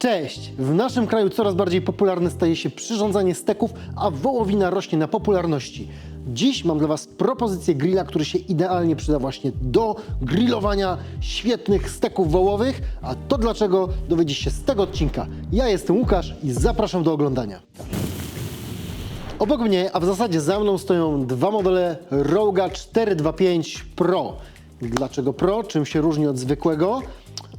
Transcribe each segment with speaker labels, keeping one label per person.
Speaker 1: Cześć! W naszym kraju coraz bardziej popularne staje się przyrządzanie steków, a wołowina rośnie na popularności. Dziś mam dla Was propozycję grilla, który się idealnie przyda właśnie do grillowania świetnych steków wołowych. A to dlaczego dowiedzieć się z tego odcinka. Ja jestem Łukasz i zapraszam do oglądania. Obok mnie, a w zasadzie za mną stoją dwa modele Roga 425 Pro. Dlaczego Pro? Czym się różni od zwykłego?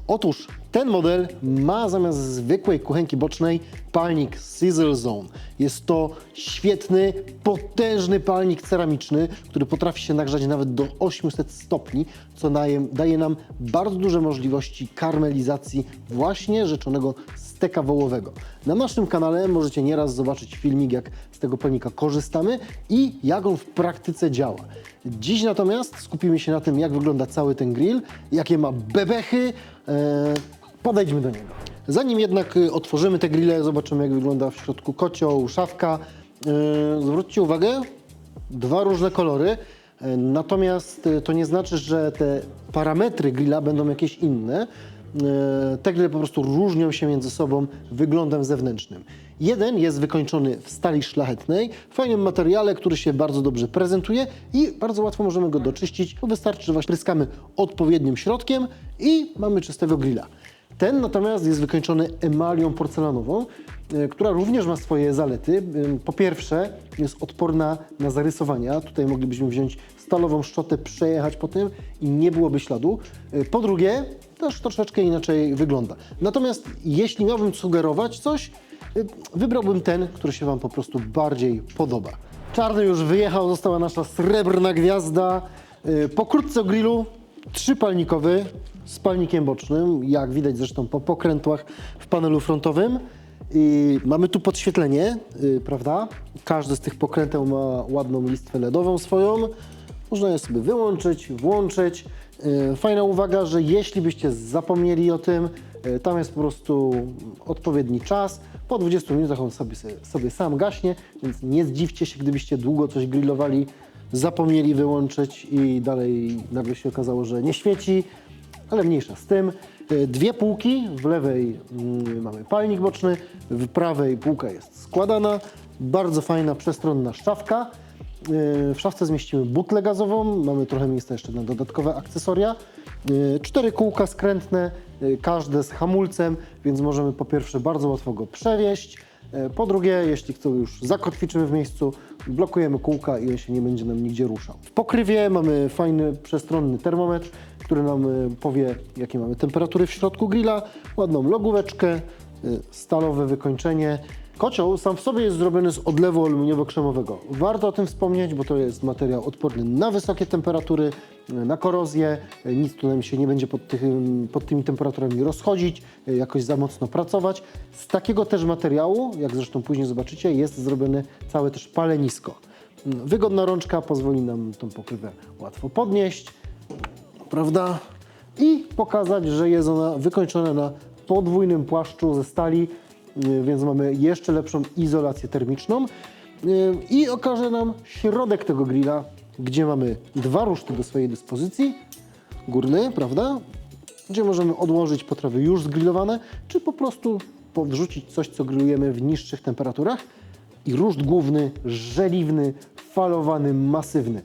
Speaker 1: Otóż ten model ma zamiast zwykłej kuchenki bocznej palnik Sizzle Zone. Jest to świetny, potężny palnik ceramiczny, który potrafi się nagrzać nawet do 800 stopni, co daje, daje nam bardzo duże możliwości karmelizacji właśnie rzeczonego steka wołowego. Na naszym kanale możecie nieraz zobaczyć filmik, jak z tego palnika korzystamy i jak on w praktyce działa. Dziś natomiast skupimy się na tym, jak wygląda cały ten grill, jakie ma bebechy. E, podejdźmy do niego. Zanim jednak y, otworzymy te grille, zobaczymy, jak wygląda w środku kocioł, szafka. E, zwróćcie uwagę, dwa różne kolory. E, Natomiast to nie znaczy, że te parametry grilla będą jakieś inne. Te grille po prostu różnią się między sobą wyglądem zewnętrznym. Jeden jest wykończony w stali szlachetnej, fajnym materiale, który się bardzo dobrze prezentuje i bardzo łatwo możemy go doczyścić, wystarczy, że właśnie pryskamy odpowiednim środkiem i mamy czystego grilla. Ten natomiast jest wykończony emalią porcelanową, e, która również ma swoje zalety. E, Po pierwsze, jest odporna na zarysowania. Tutaj moglibyśmy wziąć stalową szczotę, przejechać po tym i nie byłoby śladu. E, Po drugie, też troszeczkę inaczej wygląda. Natomiast jeśli miałbym sugerować coś, wybrałbym ten, który się Wam po prostu bardziej podoba. Czarny już wyjechał, została nasza srebrna gwiazda. Y, Pokrótce o grillu, trzypalnikowy z palnikiem bocznym, jak widać zresztą po pokrętłach w panelu frontowym. I mamy tu podświetlenie, y, prawda? Każdy z tych pokręteł ma ładną listwę LEDową swoją. Można je sobie wyłączyć, włączyć. Yy, Fajna uwaga, że jeśli byście zapomnieli o tym, yy, tam jest po prostu odpowiedni czas. Po 20 minutach on sobie, sobie sam gaśnie, więc nie zdziwcie się, gdybyście długo coś grillowali, zapomnieli wyłączyć i dalej nagle się okazało, że nie świeci, ale mniejsza z tym. Yy, Dwie półki, w lewej mm, mamy palnik boczny, w prawej półka jest składana. Bardzo fajna, przestronna szczawka. Yy, W szafce zmieścimy butlę gazową, mamy trochę miejsca jeszcze na dodatkowe akcesoria. Yy, Cztery kółka skrętne, każde z hamulcem, więc możemy po pierwsze bardzo łatwo go przewieźć. Po drugie, jeśli to już zakotwiczymy w miejscu, blokujemy kółka i on się nie będzie nam nigdzie ruszał. W pokrywie mamy fajny, przestronny termometr, który nam yy, powie, jakie mamy temperatury w środku grilla, ładną logóweczkę, yy, stalowe wykończenie. Kocioł sam w sobie jest zrobiony z odlewu aluminiowo-krzemowego. Warto o tym wspomnieć, bo to jest materiał odporny na wysokie temperatury, na korozję. Nic tu nam się nie będzie pod, tych, pod tymi temperaturami rozchodzić, jakoś za mocno pracować. Z takiego też materiału, jak zresztą później zobaczycie, jest zrobione całe też palenisko. Wygodna rączka pozwoli nam tą pokrywę łatwo podnieść prawda? I pokazać, że jest ona wykończona na podwójnym płaszczu ze stali, y, więc mamy jeszcze lepszą izolację termiczną. Y, I okaże nam środek tego grilla, gdzie mamy dwa ruszty do swojej dyspozycji. Górny, prawda? Gdzie możemy odłożyć potrawy już zgrillowane, czy po prostu podrzucić coś, co grillujemy w niższych temperaturach. I ruszt główny, żeliwny, falowany, masywny.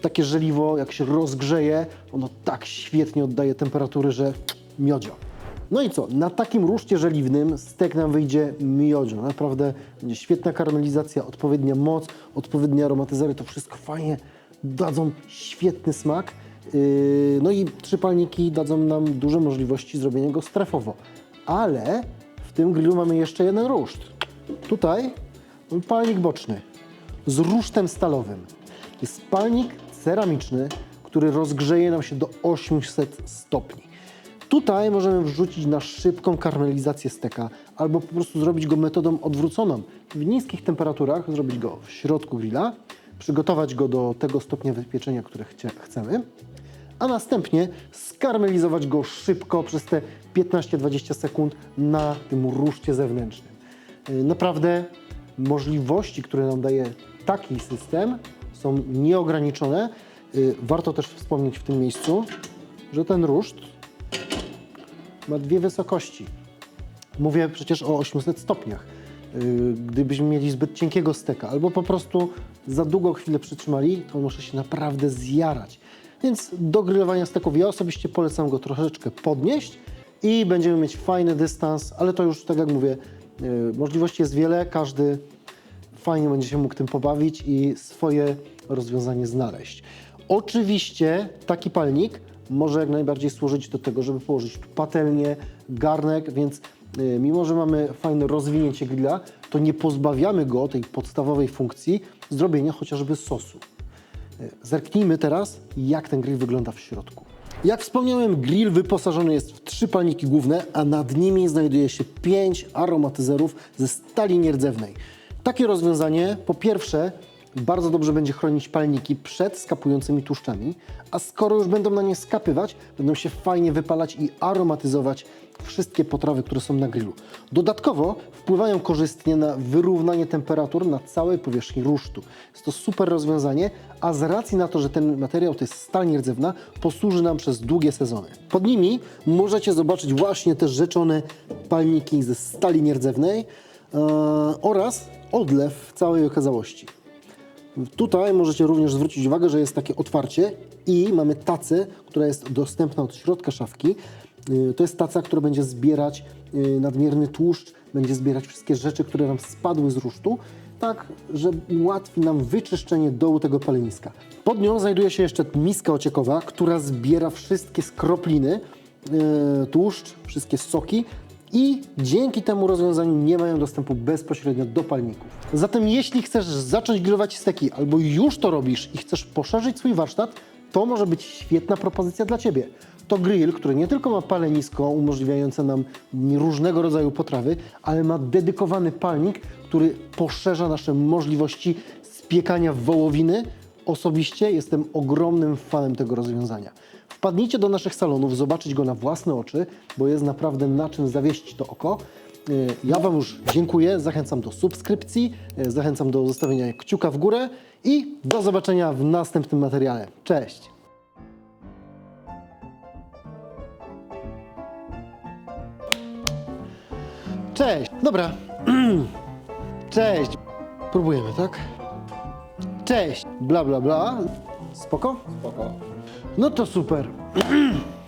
Speaker 1: Takie żeliwo, jak się rozgrzeje, ono tak świetnie oddaje temperatury, że miodzio. No i co? Na takim ruszcie żeliwnym stek nam wyjdzie miodzio. Naprawdę będzie świetna karmelizacja, odpowiednia moc, odpowiednie aromatyzery. To wszystko fajnie dadzą świetny smak. Yy, No i trzy palniki dadzą nam duże możliwości zrobienia go strefowo. Ale w tym grillu mamy jeszcze jeden ruszt. Tutaj palnik boczny z rusztem stalowym. Jest palnik ceramiczny, który rozgrzeje nam się do 800 stopni. Tutaj możemy wrzucić na szybką karmelizację steka albo po prostu zrobić go metodą odwróconą. W niskich temperaturach zrobić go w środku grilla, przygotować go do tego stopnia wypieczenia, które chcemy, a następnie skarmelizować go szybko przez te 15-20 sekund na tym ruszcie zewnętrznym. Yy, Naprawdę możliwości, które nam daje taki system, są nieograniczone. Yy, Warto też wspomnieć w tym miejscu, że ten ruszt ma dwie wysokości. Mówię przecież o 800 stopniach. Yy, Gdybyśmy mieli zbyt cienkiego steka albo po prostu za długo chwilę przytrzymali, to może się naprawdę zjarać. Więc do grillowania steków ja osobiście polecam go troszeczkę podnieść i będziemy mieć fajny dystans, ale to już tak jak mówię, yy, możliwości jest wiele, każdy fajnie będzie się mógł tym pobawić i swoje rozwiązanie znaleźć. Oczywiście taki palnik może jak najbardziej służyć do tego, żeby położyć tu patelnię, garnek, więc y, mimo, że mamy fajne rozwinięcie grilla, to nie pozbawiamy go tej podstawowej funkcji zrobienia chociażby sosu. Y, Zerknijmy teraz, jak ten grill wygląda w środku. Jak wspomniałem, grill wyposażony jest w trzy palniki główne, a nad nimi znajduje się pięć aromatyzerów ze stali nierdzewnej. Takie rozwiązanie, po pierwsze, bardzo dobrze będzie chronić palniki przed skapującymi tłuszczami, a skoro już będą na nie skapywać, będą się fajnie wypalać i aromatyzować wszystkie potrawy, które są na grillu. Dodatkowo wpływają korzystnie na wyrównanie temperatur na całej powierzchni rusztu. Jest to super rozwiązanie, a z racji na to, że ten materiał to jest stal nierdzewna, posłuży nam przez długie sezony. Pod nimi możecie zobaczyć właśnie te rzeczone palniki ze stali nierdzewnej oraz odlew całej okazałości. Tutaj możecie również zwrócić uwagę, że jest takie otwarcie i mamy tacę, która jest dostępna od środka szafki. Yy, To jest taca, która będzie zbierać yy, nadmierny tłuszcz, będzie zbierać wszystkie rzeczy, które nam spadły z rusztu, tak, że ułatwi nam wyczyszczenie dołu tego paleniska. Pod nią znajduje się jeszcze miska ociekowa, która zbiera wszystkie skropliny, tłuszcz, wszystkie soki i dzięki temu rozwiązaniu nie mają dostępu bezpośrednio do palników. Zatem jeśli chcesz zacząć grillować steki albo już to robisz i chcesz poszerzyć swój warsztat, to może być świetna propozycja dla Ciebie. To grill, który nie tylko ma palenisko umożliwiające nam różnego rodzaju potrawy, ale ma dedykowany palnik, który poszerza nasze możliwości spiekania wołowiny. Osobiście jestem ogromnym fanem tego rozwiązania. Wpadnijcie do naszych salonów, zobaczyć go na własne oczy, bo jest naprawdę na czym zawieść to oko. Yy, Ja Wam już dziękuję, zachęcam do subskrypcji, yy, zachęcam do zostawienia kciuka w górę i do zobaczenia w następnym materiale. Cześć! Cześć! Dobra. Cześć! Próbujemy, tak? Cześć! Bla, bla, bla. Spoko?
Speaker 2: Spoko.
Speaker 1: No to super.